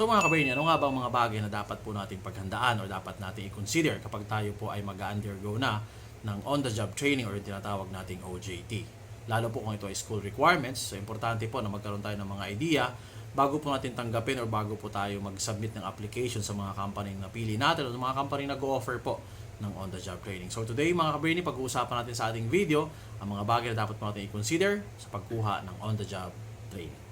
So mga kabrainy, ano nga ba ang mga bagay na dapat po nating paghandaan o dapat nating i-consider kapag tayo po ay mag-undergo na ng on-the-job training or tinatawag nating OJT. Lalo po kung ito ay school requirements, so importante po na magkaroon tayo ng mga idea bago po natin tanggapin or bago po tayo mag-submit ng application sa mga company na napili natin o mga company na nag-offer po ng on-the-job training. So today mga kabrainy, pag-uusapan natin sa ating video ang mga bagay na dapat po natin i-consider sa pagkuha ng on-the-job training.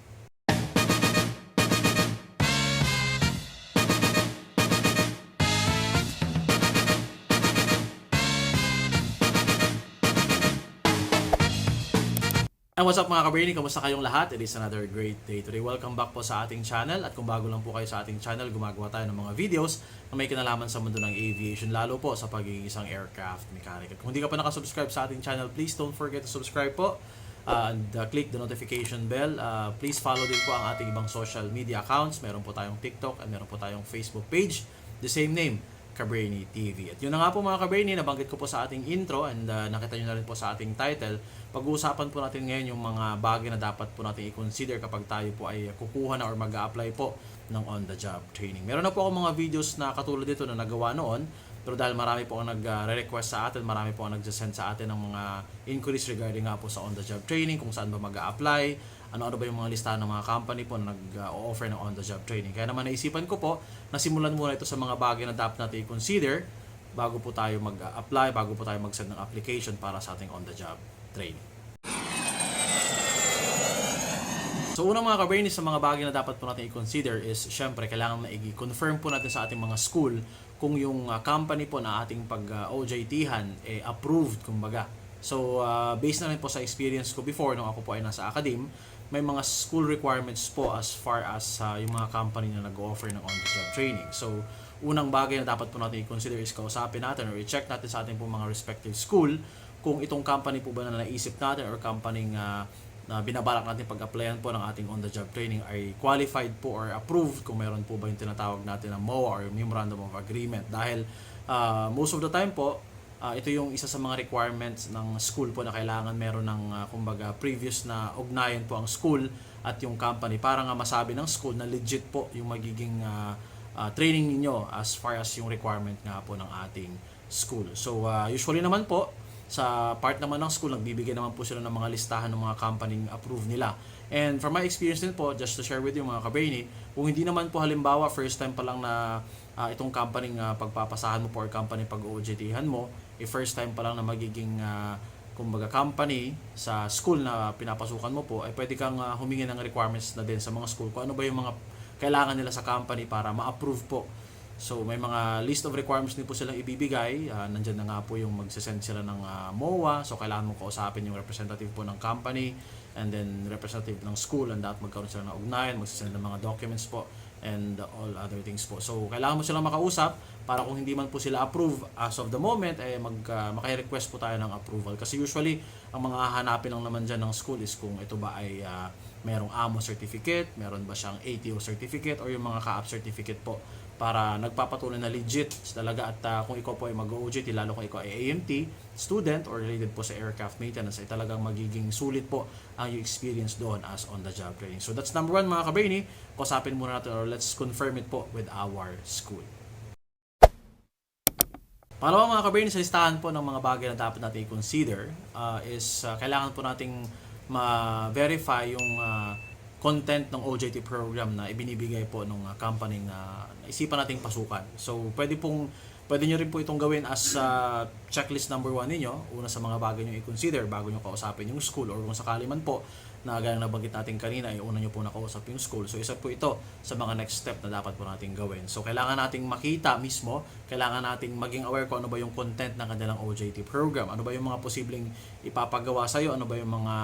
And what's up mga kabrainy? Kamusta kayong lahat? It is another great day today. Welcome back po sa ating channel. At kung bago lang po kayo sa ating channel, gumagawa tayo ng mga videos na may kinalaman sa mundo ng aviation, lalo po sa pagiging isang aircraft mechanic. At kung hindi ka pa nakasubscribe sa ating channel, please don't forget to subscribe po. Uh, and uh, click the notification bell. Uh, please follow din po ang ating ibang social media accounts. Meron po tayong TikTok at meron po tayong Facebook page. The same name, Cabrainy TV. At yun na nga po mga Cabrainy, nabanggit ko po sa ating intro and uh, nakita nyo na rin po sa ating title. Pag-uusapan po natin ngayon yung mga bagay na dapat po natin i-consider kapag tayo po ay kukuha na or mag apply po ng on-the-job training. Meron na po ako mga videos na katulad dito na nagawa noon, pero dahil marami po ang nag-request sa atin, marami po ang nag-send sa atin ng mga inquiries regarding nga po sa on-the-job training, kung saan ba mag apply ano-ano ba yung mga listahan ng mga company po na nag-offer ng on-the-job training. Kaya naman naisipan ko po na simulan muna ito sa mga bagay na dapat natin i-consider bago po tayo mag-apply, bago po tayo mag-send ng application para sa ating on-the-job training. So unang mga kabrainy sa mga bagay na dapat po natin i-consider is syempre kailangan na i-confirm po natin sa ating mga school kung yung uh, company po na ating pag-OJT-han eh, approved kumbaga. So uh, based na rin po sa experience ko before nung ako po ay nasa academe, may mga school requirements po as far as uh, yung mga company na nag-offer ng on-the-job training. So unang bagay na dapat po natin i-consider is kausapin natin or i-check natin sa ating po mga respective school kung itong company po ba na naisip natin or company uh, na binabalak natin pag-applyan po ng ating on-the-job training ay qualified po or approved kung meron po ba yung tinatawag natin na MOA or Memorandum of Agreement. Dahil uh, most of the time po, uh, ito yung isa sa mga requirements ng school po na kailangan meron ng uh, kumbaga previous na ugnayan po ang school at yung company para nga masabi ng school na legit po yung magiging uh, uh, training ninyo as far as yung requirement nga po ng ating school. So uh, usually naman po sa part naman ng school, nagbibigay naman po sila ng mga listahan ng mga company approve nila. And from my experience din po, just to share with you mga kabrainy, kung hindi naman po halimbawa first time pa lang na uh, itong company uh, pagpapasahan mo po or company pag-OJT-han mo, eh first time pa lang na magiging uh, kumbaga company sa school na pinapasukan mo po, ay pwede kang uh, humingi ng requirements na din sa mga school kung ano ba yung mga kailangan nila sa company para ma-approve po So may mga list of requirements din po silang ibibigay. Uh, nandyan na nga po yung magsasend sila ng uh, MOA. So kailangan mo kausapin yung representative po ng company and then representative ng school and dapat magkaroon sila ng ugnayan, magsasend ng mga documents po and all other things po. So kailangan mo silang makausap para kung hindi man po sila approve as of the moment eh mag uh, maki-request po tayo ng approval kasi usually ang mga hahanapin lang naman diyan ng school is kung ito ba ay uh, merong AMO certificate, meron ba siyang ATO certificate or yung mga CAAP certificate po para nagpapatunay na legit talaga at uh, kung ikaw po ay mag-OJT lalo kung ikaw ay AMT student or related po sa aircraft maintenance ay talagang magiging sulit po ang yung experience doon as on the job training. So that's number one mga kabrainy, kusapin muna natin or let's confirm it po with our school. Pangalawa mga kabrainy sa listahan po ng mga bagay na dapat natin i-consider uh, is uh, kailangan po nating ma-verify yung uh, content ng OJT program na ibinibigay po ng uh, company na isipan nating pasukan. So, pwede pong pwede nyo rin po itong gawin as uh, checklist number one ninyo. Una sa mga bagay nyo i-consider bago nyo kausapin yung school or kung sakali man po na gaya nabanggit natin kanina, ay una nyo po nakausap yung school. So, isa po ito sa mga next step na dapat po natin gawin. So, kailangan nating makita mismo, kailangan nating maging aware kung ano ba yung content ng kanilang OJT program. Ano ba yung mga posibleng ipapagawa sa'yo, ano ba yung mga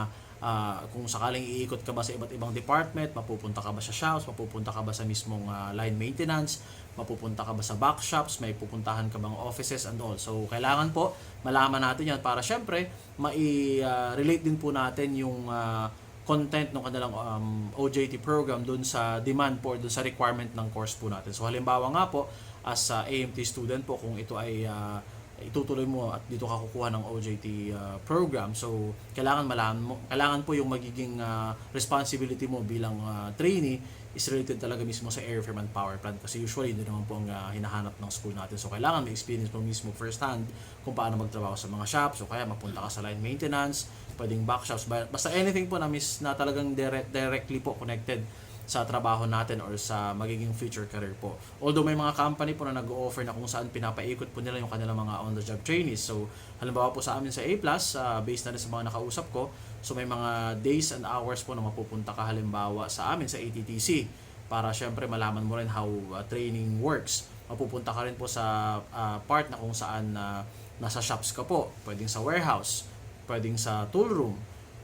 uh, kung sakaling iikot ka ba sa iba't ibang department, mapupunta ka ba sa shops, mapupunta ka ba sa mismong uh, line maintenance, mapupunta ka ba sa back shops, may pupuntahan ka bang offices and all. So, kailangan po malaman natin yan para syempre, mai-relate din po natin yung uh, content ng kanilang um, OJT program dun sa demand po, dun sa requirement ng course po natin. So, halimbawa nga po, as uh, AMT student po, kung ito ay uh, itutuloy mo at dito ka kukuha ng OJT uh, program. So, kailangan malaman mo, kailangan po yung magiging uh, responsibility mo bilang uh, trainee is related talaga mismo sa airframe and power plant kasi usually doon naman po ang uh, hinahanap ng school natin. So, kailangan may experience mo mismo first hand kung paano magtrabaho sa mga shops o kaya mapunta ka sa line maintenance, pwedeng back shops, ba- basta anything po na miss na talagang direct, directly po connected sa trabaho natin or sa magiging future career po. Although may mga company po na nag-offer na kung saan pinapaikot po nila yung kanilang mga on-the-job trainees. So, halimbawa po sa amin sa A+, uh, based na rin sa mga nakausap ko, so may mga days and hours po na mapupunta ka halimbawa sa amin sa ATTC para syempre malaman mo rin how uh, training works. Mapupunta ka rin po sa uh, part na kung saan uh, nasa shops ka po, pwedeng sa warehouse, pwedeng sa tool room,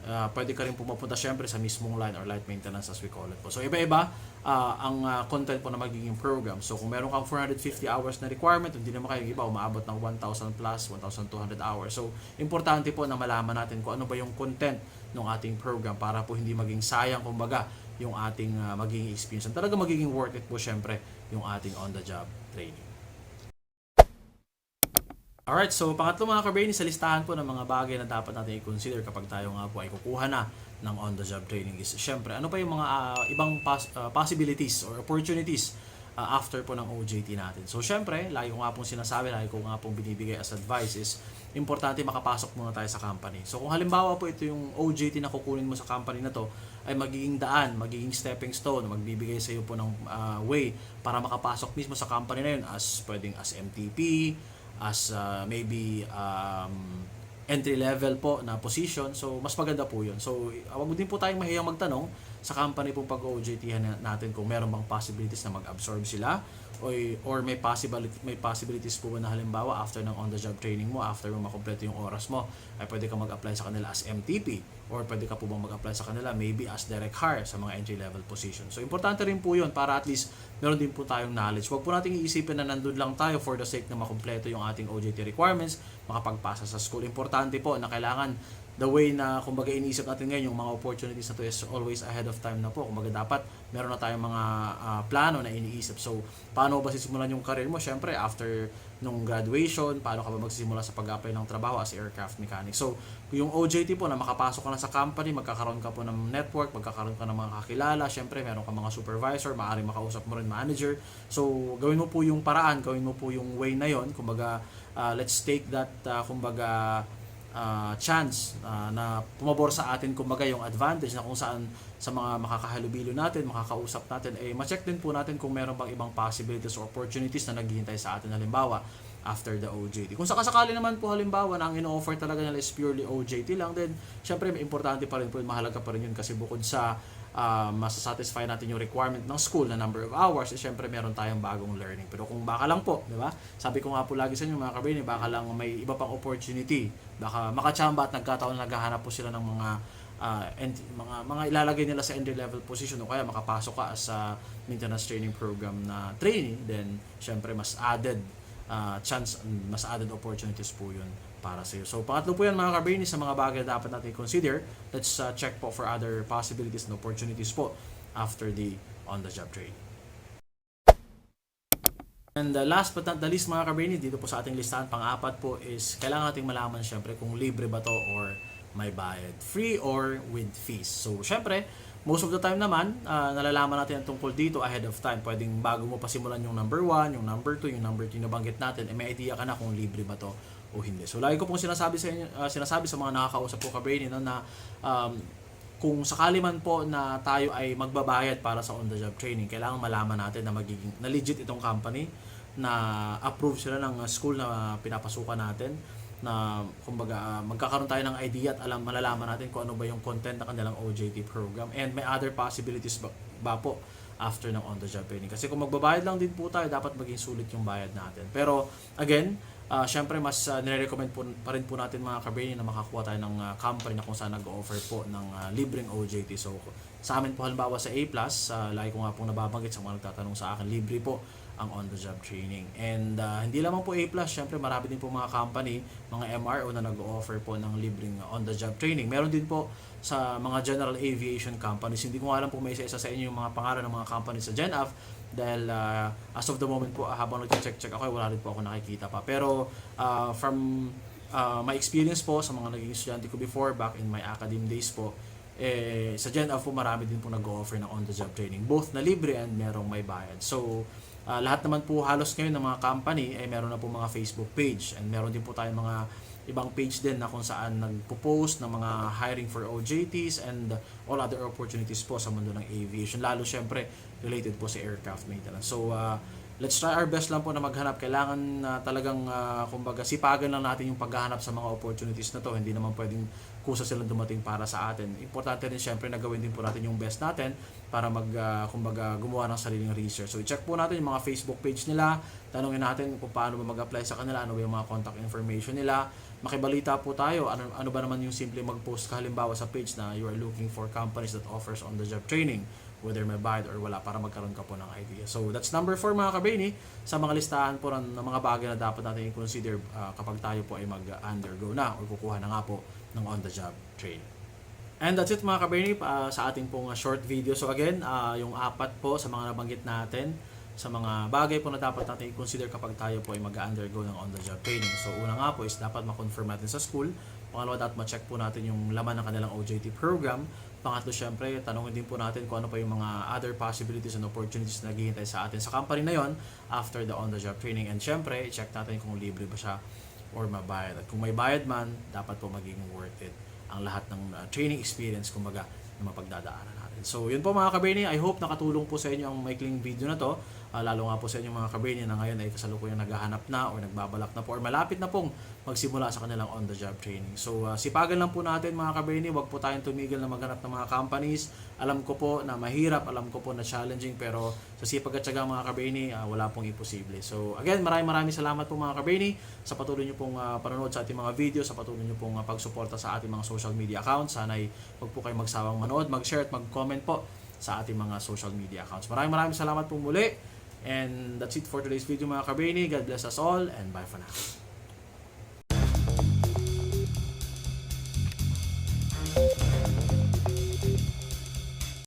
uh, pwede ka rin pumapunta syempre sa mismong line or light maintenance as we call it po. So iba-iba uh, ang uh, content po na magiging program. So kung meron kang 450 hours na requirement, hindi naman kayo iba, umaabot ng 1,000 plus, 1,200 hours. So importante po na malaman natin kung ano ba yung content ng ating program para po hindi maging sayang kumbaga yung ating uh, magiging experience. And talaga magiging worth it po syempre yung ating on-the-job training. Alright, so pangatlo mga kabrainy sa listahan po ng mga bagay na dapat natin i-consider kapag tayo nga po ay kukuha na ng on-the-job training is syempre ano pa yung mga uh, ibang pos- uh, possibilities or opportunities uh, after po ng OJT natin. So syempre, lagi ko nga pong sinasabi, lagi ko nga pong binibigay as advice is importante makapasok muna tayo sa company. So kung halimbawa po ito yung OJT na kukunin mo sa company na to ay magiging daan, magiging stepping stone, magbibigay sa iyo po ng uh, way para makapasok mismo sa company na yun as pwedeng as MTP, as uh, maybe um, entry level po na position. So, mas maganda po yun. So, wag din po tayong mahiyang magtanong sa company pong pag-OJT natin kung meron bang possibilities na mag-absorb sila or, or may possibility may possibilities po ba na halimbawa after ng on the job training mo after mo makumpleto yung oras mo ay pwede ka mag-apply sa kanila as MTP or pwede ka po bang mag-apply sa kanila maybe as direct hire sa mga entry level position. So importante rin po yun para at least meron din po tayong knowledge. Wag po nating iisipin na nandun lang tayo for the sake na makumpleto yung ating OJT requirements makapagpasa sa school. Importante po na kailangan the way na kumbaga iniisip natin ngayon yung mga opportunities na to is always ahead of time na po. Kumbaga dapat meron na tayong mga uh, plano na iniisip. So paano ba sisimulan yung career mo? Syempre after nung graduation paano ka ba magsisimula sa pag-apply ng trabaho as aircraft mechanic? So yung OJT po na makapasok ka na sa company magkakaroon ka po ng network magkakaroon ka ng mga kakilala syempre meron ka mga supervisor maaari makausap mo rin manager. So gawin mo po yung paraan gawin mo po yung way na yon kumbaga uh, let's take that uh, kumbaga uh, chance uh, na pumabor sa atin kumbaga yung advantage na kung saan sa mga makakahalubilo natin, makakausap natin, eh ma-check din po natin kung meron bang ibang possibilities or opportunities na naghihintay sa atin halimbawa after the OJT. Kung sakasakali naman po halimbawa na ang ino-offer talaga nila is purely OJT lang, then syempre importante pa rin po, mahalaga pa rin yun kasi bukod sa uh, masasatisfy natin yung requirement ng school na number of hours, eh, syempre meron tayong bagong learning. Pero kung baka lang po, di ba? Sabi ko nga po lagi sa inyo mga kabrini, baka lang may iba pang opportunity. Baka makachamba at nagkataon na naghahanap po sila ng mga uh, ent- mga mga ilalagay nila sa entry level position o kaya makapasok ka sa maintenance training program na training, then syempre mas added uh, chance, mas added opportunities po yun para sa iyo. So, pangatlo po yan mga kabrini sa mga bagay na dapat natin consider. Let's uh, check po for other possibilities and opportunities po after the on-the-job training. And the last but not the least mga kabrini, dito po sa ating listahan, pang-apat po is kailangan nating malaman syempre kung libre ba to or may bayad. Free or with fees. So, syempre, most of the time naman, uh, nalalaman natin ang tungkol dito ahead of time. Pwedeng bago mo pa simulan yung number 1, yung number 2, yung number 3 na banggit natin, eh, may idea ka na kung libre ba to o hindi. So lagi ko pong sinasabi sa inyo, uh, sinasabi sa mga nakakausap ko kabrain no, na um, kung sakali man po na tayo ay magbabayad para sa on-the-job training, kailangan malaman natin na magiging na legit itong company na approve sila ng school na pinapasukan natin na kumbaga uh, magkakaroon tayo ng idea at alam malalaman natin kung ano ba yung content ng kanilang OJT program and may other possibilities ba, ba po after ng on-the-job training. Kasi kung magbabayad lang din po tayo, dapat maging sulit yung bayad natin. Pero again, uh, syempre mas uh, nire-recommend po, pa rin po natin mga kabrainy na makakuha tayo ng uh, company na kung saan nag-offer po ng uh, libreng OJT. So sa amin po halimbawa sa A+, uh, lagi ko nga pong nababanggit sa mga nagtatanong sa akin, libre po ang on-the-job training. And uh, hindi lamang po A+, syempre marami din po mga company, mga MRO na nag-offer po ng libreng on-the-job training. Meron din po sa mga general aviation companies. Hindi ko alam kung may isa-isa sa inyo yung mga pangalan ng mga companies sa GenAv, dahil ah, as of the moment po ah, habang nag-check-check ako, eh, wala rin po ako nakikita pa. Pero ah, from ah, my experience po sa mga naging estudyante ko before, back in my academic days po, eh, sa Gen Av po marami din po nag-offer ng on-the-job training. Both na libre and merong may bayad. So, ah, lahat naman po halos ngayon ng mga company ay meron na po mga Facebook page and meron din po tayong mga ibang page din na kung saan nagpo-post ng mga hiring for OJTs and all other opportunities po sa mundo ng aviation. Lalo syempre related po sa aircraft maintenance. So, ah, let's try our best lang po na maghanap. Kailangan na talagang, ah, kumbaga, sipagan lang natin yung paghahanap sa mga opportunities na to. Hindi naman pwedeng kusa silang dumating para sa atin. Importante rin syempre na gawin din po natin yung best natin para mag, ah, kumbaga, gumawa ng sariling research. So, i-check po natin yung mga Facebook page nila. Tanungin natin kung paano ba mag-apply sa kanila, ano ba yung mga contact information nila. Makibalita po tayo, ano, ano ba naman yung simple mag-post ka halimbawa sa page na you are looking for companies that offers on-the-job training whether may bayad or wala para magkaroon ka po ng idea. So that's number 4 mga kabini sa mga listahan po ng, ng mga bagay na dapat natin i-consider ah, kapag tayo po ay mag-undergo na o kukuha na nga po ng on-the-job training. And that's it mga kabini ah, sa ating pong ah, short video. So again, ah, yung apat po sa mga nabanggit natin sa mga bagay po na dapat natin i-consider kapag tayo po ay mag-undergo ng on-the-job training. So una nga po is dapat ma-confirm natin sa school. Pangalawa, dapat ma-check po natin yung laman ng kanilang OJT program. Pangatlo, syempre, tanongin din po natin kung ano pa yung mga other possibilities and opportunities na naghihintay sa atin sa company na yon after the on-the-job training. And syempre, check natin kung libre ba siya or mabayad. At kung may bayad man, dapat po maging worth it ang lahat ng uh, training experience, kumbaga, na mapagdadaanan natin. So, yun po mga kaberni. I hope nakatulong po sa inyo ang maikling video na to. Ah, lalo nga po sa inyo mga kaberni na ngayon ay kasalukuyang naghahanap na or nagbabalak na po or malapit na pong magsimula sa kanilang on-the-job training. So, ah, sipagan lang po natin mga kaberni. Huwag po tayong tumigil na maghanap ng mga companies. Alam ko po na mahirap, alam ko po na challenging, pero sa sipag at syaga mga kaberni, ah, wala pong imposible. So, again, maraming maraming salamat po mga kaberni sa patuloy nyo pong ah, panonood sa ating mga video, sa patuloy nyo pong ah, pagsuporta sa ating mga social media accounts. Sana ay huwag po kayo magsawang manood, mag-share at mag-comment po sa ating mga social media accounts. Maraming maraming salamat po muli. And that's it for today's video mga kaberni. God bless us all and bye for now.